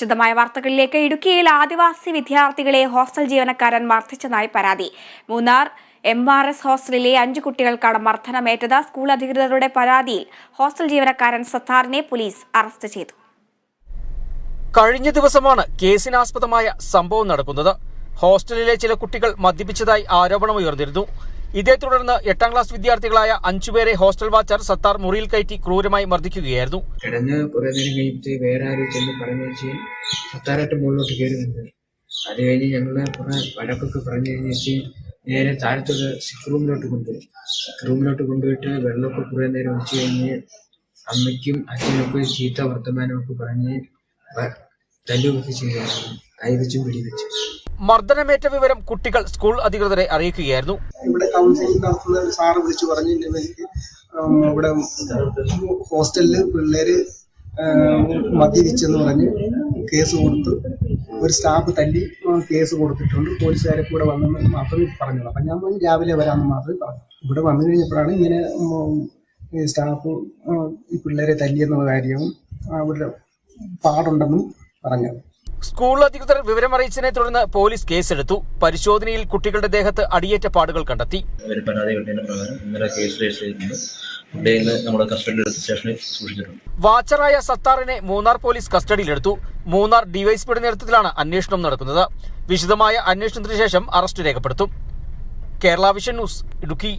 വിശദമായ വാർത്തകളിലേക്ക് ഇടുക്കിയിൽ ആദിവാസി വിദ്യാർത്ഥികളെ ഹോസ്റ്റൽ ജീവനക്കാരൻ മർദ്ദിച്ചതായി പരാതി. മൂന്നാർ എം ആർ എസ് ഹോസ്റ്റലിലെ അഞ്ചു കുട്ടികൾക്കാണ് മർദ്ദനമേറ്റത്. സ്കൂൾ അധികൃതരുടെ പരാതിയിൽ ഹോസ്റ്റൽ ജീവനക്കാരൻ സത്താറിനെ പോലീസ് അറസ്റ്റ് ചെയ്തു. കഴിഞ്ഞ ദിവസമാണ് കേസിനാസ്പദമായ സംഭവം നടക്കുന്നത്. ഹോസ്റ്റലിലെ ചില കുട്ടികൾ മദ്യപിച്ചതായി ആരോപണം ഉയർന്നിരുന്നു ഇതേ തുടർന്ന് എട്ടാം ക്ലാസ് വിദ്യാർത്ഥികളായ അഞ്ചുപേരെ ഹോസ്റ്റൽ വാച്ചർ സത്താർ മുറിയിൽ കയറ്റി ക്രൂരമായി മർദ്ദിക്കുകയായിരുന്നു. കിടന്ന് കുറെ നേരം കഴിഞ്ഞിട്ട് വേറെ ആരും ചെന്ന് പറഞ്ഞു വെച്ച് സത്താറായിട്ട് മുകളിലോട്ട് കയറുന്നുണ്ട്. അത് കഴിഞ്ഞ് ഞങ്ങൾ കുറെ വഴക്കൊക്കെ പറഞ്ഞു കഴിഞ്ഞിട്ട് നേരെ താഴത്തൊരു സിക്ക് റൂമിലോട്ട് കൊണ്ടുപോയി. സിക്ക് റൂമിലോട്ട് കൊണ്ടുപോയിട്ട് വെള്ളമൊക്കെ കുറെ നേരം ഒഴിച്ചു കഴിഞ്ഞ് അമ്മയ്ക്കും അച്ഛനൊക്കെ ചീത്ത വർത്തമാനമൊക്കെ പറഞ്ഞ് വ- ചെയ്യുകയായിരുന്നു കൈ വെച്ചും പിടി വെച്ചു മർദ്ദനമേറ്റ വിവരം കുട്ടികൾ സ്കൂൾ അധികൃതരെ അറിയിക്കുകയായിരുന്നു. ഇവിടെ കൗൺസിലിംഗ് നടത്തുന്ന സാറ് വിളിച്ചു പറഞ്ഞു "ഇന്ന എനിക്ക് ഇവിടെ ഹോസ്റ്റലിൽ പിള്ളേര് മദ്യപിച്ചെന്ന് പറഞ്ഞ് കേസ് കൊടുത്ത് ഒരു സ്റ്റാഫ് തല്ലി കേസ് കൊടുത്തിട്ടുണ്ട്. പോലീസുകാരെ കൂടെ വന്നെന്ന് മാത്രമേ പറഞ്ഞു അപ്പം ഞാൻ പറഞ്ഞു രാവിലെ വരാമെന്ന് മാത്രമേ പറഞ്ഞു ഇവിടെ വന്നു കഴിഞ്ഞപ്പോഴാണ് ഇങ്ങനെ സ്റ്റാഫ് ഈ പിള്ളേരെ തല്ലിയെന്നുള്ള കാര്യവും അവരുടെ പാടുണ്ടെന്നും പറഞ്ഞത്. സ്കൂൾ അധികൃതർ വിവരമറിയിച്ചതിനെ തുടർന്ന് പോലീസ് കേസെടുത്തു. പരിശോധനയിൽ കുട്ടികളുടെ ദേഹത്ത് അടിയേറ്റ പാടുകൾ കണ്ടെത്തി. ഒരു പരാതി കിട്ടിയതിന്റെ പ്രകാരം ഇന്നലെ കേസ് രജിസ്റ്റർ ചെയ്തിട്ടുണ്ട്. നമ്മുടെ കസ്റ്റഡിയിൽ എടുത്ത് സ്റ്റേഷനിൽ സൂക്ഷിച്ചിട്ടുണ്ട്. വാച്ചറായ സത്താറിനെ മൂന്നാർ പോലീസ് കസ്റ്റഡിയിലെടുത്തു. മൂന്നാർ ഡിവൈഎസ്പിയുടെ നേതൃത്വത്തിലാണ് അന്വേഷണം നടക്കുന്നത്. വിശദമായ അന്വേഷണത്തിന് ശേഷം അറസ്റ്റ് രേഖപ്പെടുത്തും. Kerala vision news Idukki.